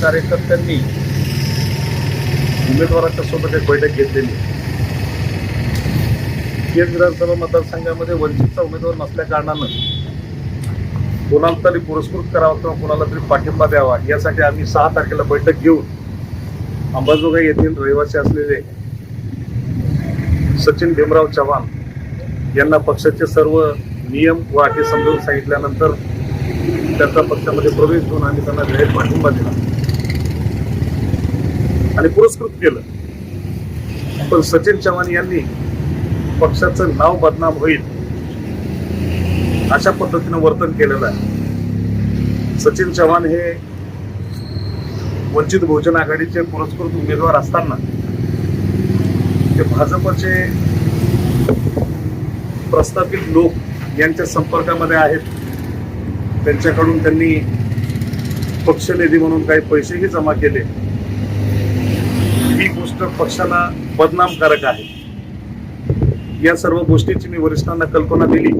कार्यकर्त्यांनी उमेदवाराच्या सोबत एक बैठक घेतलेली केज विधानसभा मतदारसंघामध्ये वंचितचा उमेदवार नसल्या कारणानं कोणाला तरी पुरस्कृत करावा किंवा कोणाला तरी पाठिंबा द्यावा यासाठी आम्ही सहा तारखेला बैठक घेऊन अंबाजोगाई येथील रहिवासी असलेले सचिन भीमराव चव्हाण यांना पक्षाचे सर्व नियम व अटी समजून सांगितल्यानंतर त्यांचा पक्षामध्ये प्रवेश घेऊन आम्ही त्यांना जाहीर पाठिंबा दिला. आणि पुरस्कृत केलं. पण सचिन चव्हाण यांनी पक्षाचं नाव बदनाम होईल अशा पद्धतीनं वर्तन केलेलं आहे. सचिन चव्हाण हे वंचित बहुजन आघाडीचे पुरस्कृत उमेदवार असताना ते भाजपचे प्रस्थापित लोक यांच्या संपर्कामध्ये आहेत. त्यांच्याकडून त्यांनी पक्षनिधी म्हणून काही पैसेही जमा केले. ही गोष्ट पक्षाला बदनामकारक आहे. या सर्व गोष्टीची मी वरिष्ठांना कल्पना दिली.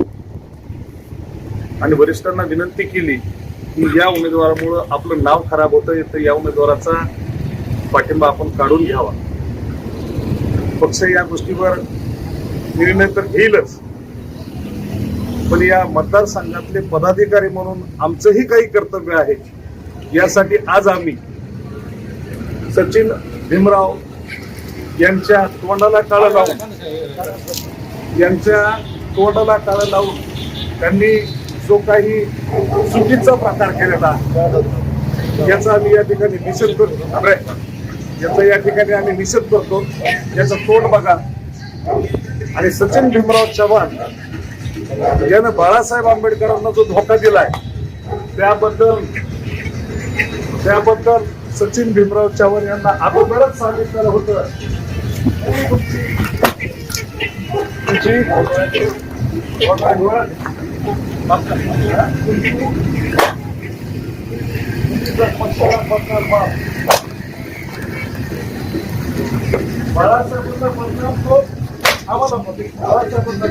आणि वरिष्ठांना विनंती केली की या उमेदवारामुळं आपलं नाव खराब होतं तर या उमेदवाराचा पाठिंबा आपण काढून घ्यावा. पक्ष या गोष्टीवर निर्णय तर घेईलच. पण या मतदारसंघातले पदाधिकारी म्हणून आमचंही काही कर्तव्य आहे. यासाठी आज आम्ही सचिन भीमराव यांच्या तोंडाला काळं लावून यांच्या तोंडाला काळं लावून त्यांनी जो काही चुकीचा प्रकार केलेला याचा आम्ही या ठिकाणी निषेध करतो. याचा या ठिकाणी आम्ही निषेध करतो. याचं तोंड बघा. आणि सचिन भीमराव चव्हाण यानं बाळासाहेब आंबेडकरांना जो धोका दिलाय त्याबद्दल त्याबद्दल सचिन भीमराव चव्हाण यांना अगोदरच सांगितलेलं होतं. तुमची- पक्षाला तो आम्हाला मध्ये बाळासाहेबांना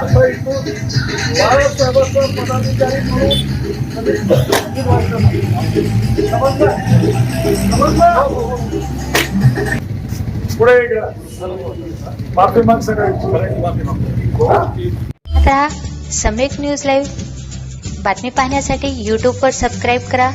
आता इथून बाळासाहेबांचा पदाधिकारी म्हणून पुढे माफी माग सगळ्यांची आता समेक न्यूज लाईव्ह बातमी पाहण्यासाठी यूट्यूबवर सबस्क्राईब करा.